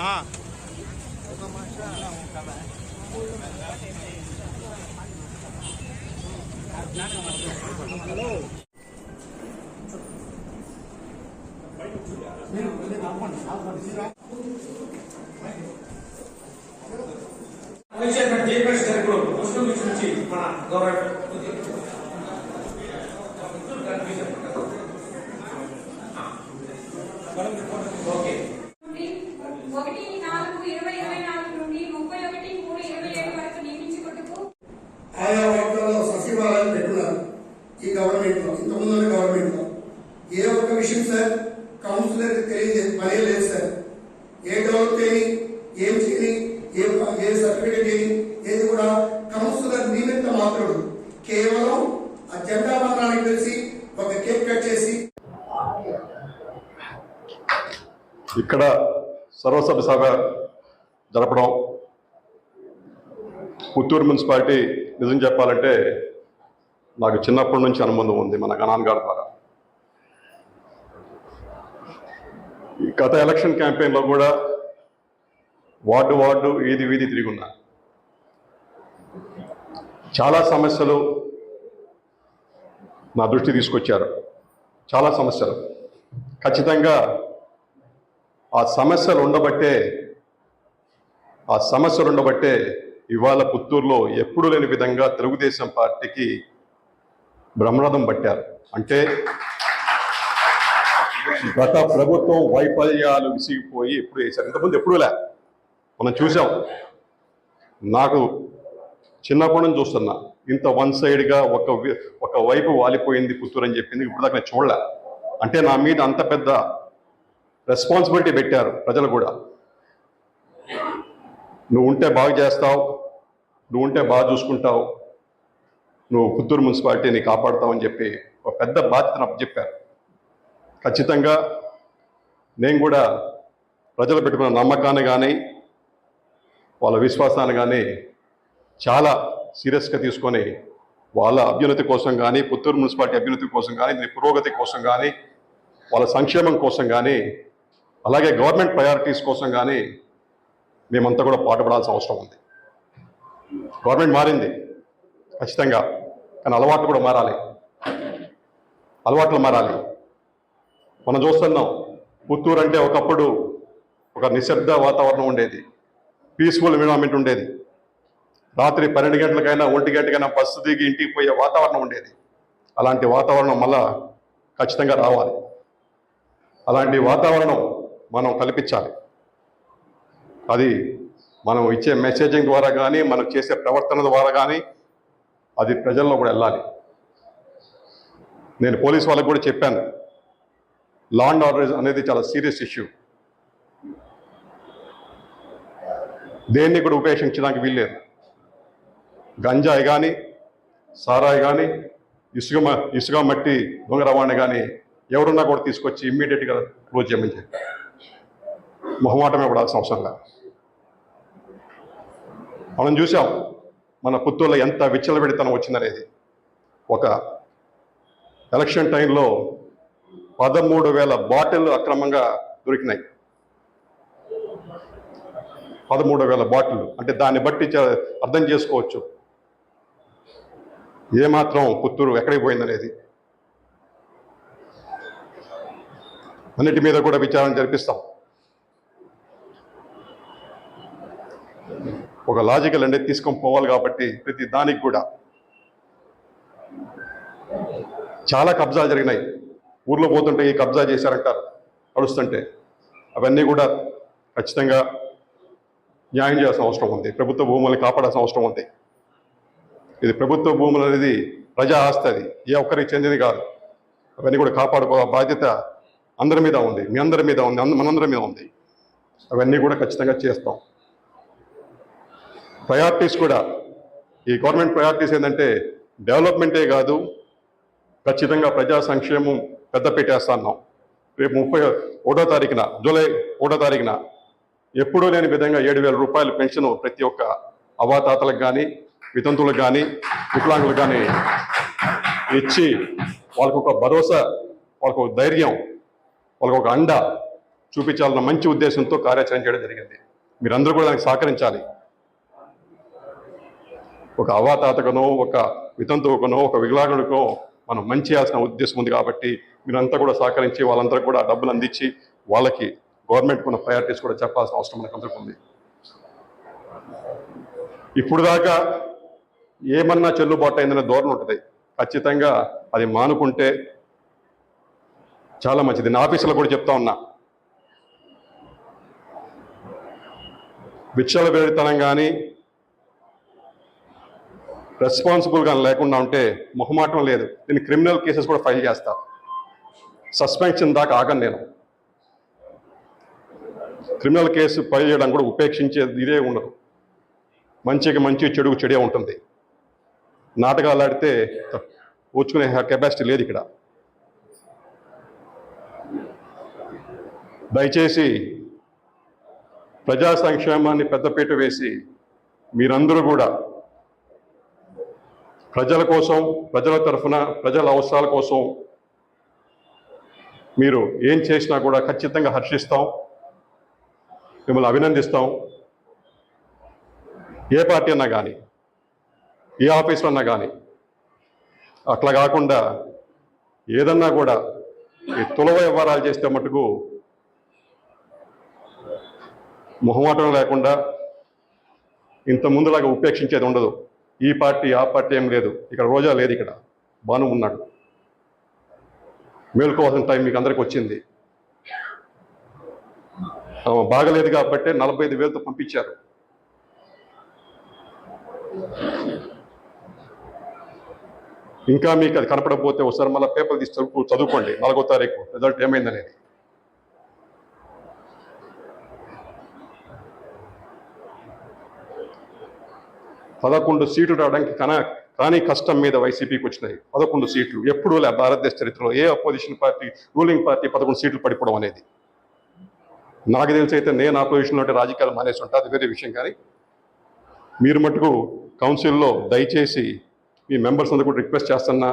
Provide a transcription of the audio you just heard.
ఆ. చైర్మన్ గారు ఇప్పుడు ముస్లిం నుంచి మన గవర్నమెంట్ ఓకే నుండి ఒకటి నాలుగు ఇరవై ఇరవై నాలుగు నుండి ముప్పై ఒకటి మూడు ఇరవై ఏడు వరకు నియమించుకుంటూ ఆయా వార్డులలో సచివాలయం పెట్టున్నారు. ఈ గవర్నమెంట్లో ఇంతకుముందు గవర్నమెంట్లో. గవర్నమెంట్లో ఏ ఒక్క విషయం సార్ కౌన్సిలర్ తెలియజే పనే లేదు సార్. ఏ డెవలప్ చేయని ఏం చేయని ఏ ఏ సర్టిఫికేట్ చేయని ఏది కూడా కౌన్సిలర్ నిమిత్త మాత్రుడు. కేవలం ఆ జెండా పత్రానికి తెలిసి ఒక కేక్ కట్ చేసి ఇక్కడ సర్వసభ సభ జరపడం పుత్తూరు మున్సిపాలిటీ నిజం చెప్పాలంటే నాకు చిన్నప్పటి నుంచి అనుబంధం ఉంది మన గణాన్ గారి ద్వారా. ఈ గత ఎలక్షన్ క్యాంపెయిన్లో కూడా వార్డు వార్డు వీధి వీధి తిరిగి చాలా సమస్యలు నా దృష్టి తీసుకొచ్చారు. చాలా సమస్యలు. ఖచ్చితంగా ఆ సమస్యలు ఉండబట్టే ఆ సమస్యలు ఉండబట్టే ఇవాళ పుత్తూరులో ఎప్పుడు లేని విధంగా తెలుగుదేశం పార్టీకి బ్రహ్మరథం పట్టారు. అంటే గత ప్రభుత్వం వైఫల్యాలు విసిగిపోయి ఎప్పుడు వేశారు? ఇంతకుముందు ఎప్పుడు లే. మనం చూసాం. నాకు చిన్నప్పటి నుంచి చూస్తున్నా. ఇంత వన్ సైడ్గా ఒక ఒక వైపు వాలిపోయింది పుత్తూరు అని చెప్పింది ఇప్పుడు దాకా నేను చూడలే. అంటే నా మీద అంత పెద్ద రెస్పాన్సిబిలిటీ పెట్టారు ప్రజలు కూడా. నువ్వు ఉంటే బాగా చేస్తావు నువ్వు ఉంటే బాగా చూసుకుంటావు. నువ్వు పుత్తూరు మున్సిపాలిటీని కాపాడుతావని చెప్పి ఒక పెద్ద బాధ్యతను చెప్పారు. ఖచ్చితంగా నేను కూడా ప్రజలు పెట్టుకున్న నమ్మకాన్ని కానీ వాళ్ళ విశ్వాసాన్ని కానీ చాలా సీరియస్గా తీసుకొని వాళ్ళ అభ్యున్నతి కోసం కానీ పుత్తూరు మున్సిపాలిటీ అభ్యున్నతి కోసం కానీ దీని పురోగతి కోసం కానీ వాళ్ళ సంక్షేమం కోసం కానీ అలాగే గవర్నమెంట్ ప్రయారిటీస్ కోసం కానీ మేమంతా కూడా పాటుపడాల్సిన అవసరం ఉంది. గవర్నమెంట్ మారింది. ఖచ్చితంగా. కానీ అలవాట్లు కూడా మారాలి. అలవాట్లు మారాలి. మనం చూస్తున్నాం పుత్తూరు అంటే ఒకప్పుడు ఒక నిశ్శబ్ద వాతావరణం ఉండేది. పీస్ఫుల్ ఎన్విరాన్మెంట్ ఉండేది. రాత్రి పన్నెండు గంటలకైనా ఒంటి గంటకైనా బస్సు దిగి ఇంటికి పోయే వాతావరణం ఉండేది. అలాంటి వాతావరణం మళ్ళా ఖచ్చితంగా రావాలి. అలాంటి వాతావరణం మనం కల్పించాలి. అది మనం ఇచ్చే మెసేజింగ్ ద్వారా కానీ మనం చేసే ప్రవర్తన ద్వారా కానీ అది ప్రజల్లో కూడా వెళ్ళాలి. నేను పోలీస్ వాళ్ళకి కూడా చెప్పాను. లా అండ్ ఆర్డర్ అనేది చాలా సీరియస్ ఇష్యూ దేన్ని కూడా ఉపేక్షించడానికి వీల్లేదు. గంజాయి కానీ సారాయి కానీ ఇసుక ఇసుక మట్టి దొంగ రవాణా కానీ ఎవరున్నా కూడా తీసుకొచ్చి ఇమ్మీడియట్గా క్లోజ్ చేయమని చెప్పి. మొహమాటమే కూడా అవసరం లేదు. మనం చూసాం మన పుత్తూరులో ఎంత విచ్చలవిడితనం వచ్చిందనేది. ఒక ఎలక్షన్ టైంలో పదమూడు వేల బాటిల్ అక్రమంగా దొరికినాయి. పదమూడు వేల బాటిల్ అంటే దాన్ని బట్టి అర్థం చేసుకోవచ్చు. ఏమాత్రం పుత్తూరు ఎక్కడికి పోయిందనేది. అన్నిటి మీద కూడా విచారణ జరిపిస్తాం. ఒక లాజికల్ అనేది తీసుకొని పోవాలి కాబట్టి ప్రతి దానికి కూడా చాలా కబ్జాలు జరిగినాయి. ఊర్లో పోతుంటే ఈ కబ్జా చేశారంటారు నడుస్తుంటే అవన్నీ కూడా ఖచ్చితంగా న్యాయం చేయాల్సిన అవసరం ఉంది. ప్రభుత్వ భూముల్ని కాపాడాల్సిన అవసరం ఉంది. ఇది ప్రభుత్వ భూములు అనేది ప్రజా ఆస్తి అది. ఏ ఒక్కరికి చెందింది కాదు. అవన్నీ కూడా కాపాడుకో బాధ్యత అందరి మీద ఉంది. మీ అందరి మీద ఉంది. మనందరి మీద ఉంది. అవన్నీ కూడా ఖచ్చితంగా చేస్తాం. ప్రయారిటీస్ కూడా. ఈ గవర్నమెంట్ ప్రయారిటీస్ ఏంటంటే డెవలప్మెంటే కాదు ఖచ్చితంగా ప్రజా సంక్షేమం పెద్ద పెట్టేస్తున్నాం. రేపు ముప్పై ఒకటో తారీఖున జూలై ఒకటో తారీఖున ఎప్పుడూ లేని విధంగా ఏడు వేల రూపాయల పెన్షన్ ప్రతి ఒక్క అవాతాతలకు కానీ వితంతులకు కానీ వికలాంగులకు కానీ ఇచ్చి వాళ్ళకు ఒక భరోసా వాళ్ళకు ఒక ధైర్యం వాళ్ళకు ఒక అండ చూపించాలన్న మంచి ఉద్దేశంతో కార్యాచరణ చేయడం జరిగింది. మీరందరూ కూడా దానికి సహకరించాలి. ఒక అవాతాతకనో ఒక వితంతువుకనో ఒక వికలాంగుడికో మనం మంచి చేయాల్సిన ఉద్దేశం ఉంది కాబట్టి మీరంతా కూడా సహకరించి వాళ్ళందరూ కూడా డబ్బులు అందించి వాళ్ళకి గవర్నమెంట్ ఉన్న ప్రయారిటీస్ కూడా చెప్పాల్సిన అవసరం మనకు అందరికీ ఉంది. ఇప్పుడు దాకా ఏమన్నా చెల్లుబాటు అయిందనే ధోరణ ఉంటుంది. ఖచ్చితంగా అది మానుకుంటే చాలా మంచిది. నా ఆఫీసులో కూడా చెప్తా ఉన్నా. విచ్చల వేడితనం కానీ రెస్పాన్సిబుల్గా లేకుండా ఉంటే మొహమాటం లేదు. నేను క్రిమినల్ కేసెస్ కూడా ఫైల్ చేస్తా. సస్పెన్షన్ దాకా ఆగను నేను. క్రిమినల్ కేసు ఫైల్ చేయడం కూడా ఉపేక్షించేది ఇదే ఉండదు. మంచికి మంచి చెడుకు చెడే ఉంటుంది. నాటకాలు ఆడితే ఊచుకునే కెపాసిటీ లేదు ఇక్కడ. దయచేసి ప్రజా సంక్షేమాన్ని పెద్దపీట వేసి మీరందరూ కూడా ప్రజల కోసం ప్రజల తరఫున ప్రజల అవసరాల కోసం మీరు ఏం చేసినా కూడా ఖచ్చితంగా హర్షిస్తాం. మిమ్మల్ని అభినందిస్తాం. ఏ పార్టీ అన్నా కానీ ఏ ఆఫీస్లో అన్నా కానీ అట్లా కాకుండా ఏదన్నా కూడా ఈ తులవ వ్యవహారాలు చేస్తే మటుకు మొహమాటం లేకుండా ఇంత ముందులాగా ఉపేక్షించేది ఉండదు. ఈ పార్టీ ఆ పార్టీ ఏం లేదు. ఇక్కడ రోజా లేదు ఇక్కడ. బాను ఉన్నాడు. మేలుకోవాల్సిన టైం మీకు అందరికి వచ్చింది. బాగలేదు కాబట్టి నలభై ఐదు వేలతో పంపించారు. ఇంకా మీకు అది కనపడకపోతే ఒకసారి మళ్ళీ పేపర్ తీసి చదువుకోండి. నాలుగో తారీఖు. రిజల్ట్ ఏమైందనేది. పదకొండు సీట్లు రావడానికి కన కానీ కష్టం మీద వైసీపీకి వచ్చినాయి. పదకొండు సీట్లు. ఎప్పుడూ లే భారతదేశ చరిత్రలో ఏ అపోజిషన్ పార్టీ రూలింగ్ పార్టీ పదకొండు సీట్లు పడిపోవడం అనేది. నాకు తెలిసి అయితే నేను అపోజిషన్లో ఉంటే రాజకీయాలు మానేసి ఉంటా అది వేరే విషయం కానీ. మీరు మటుకు కౌన్సిల్లో దయచేసి మీ మెంబర్స్ అందరూ కూడా రిక్వెస్ట్ చేస్తున్నా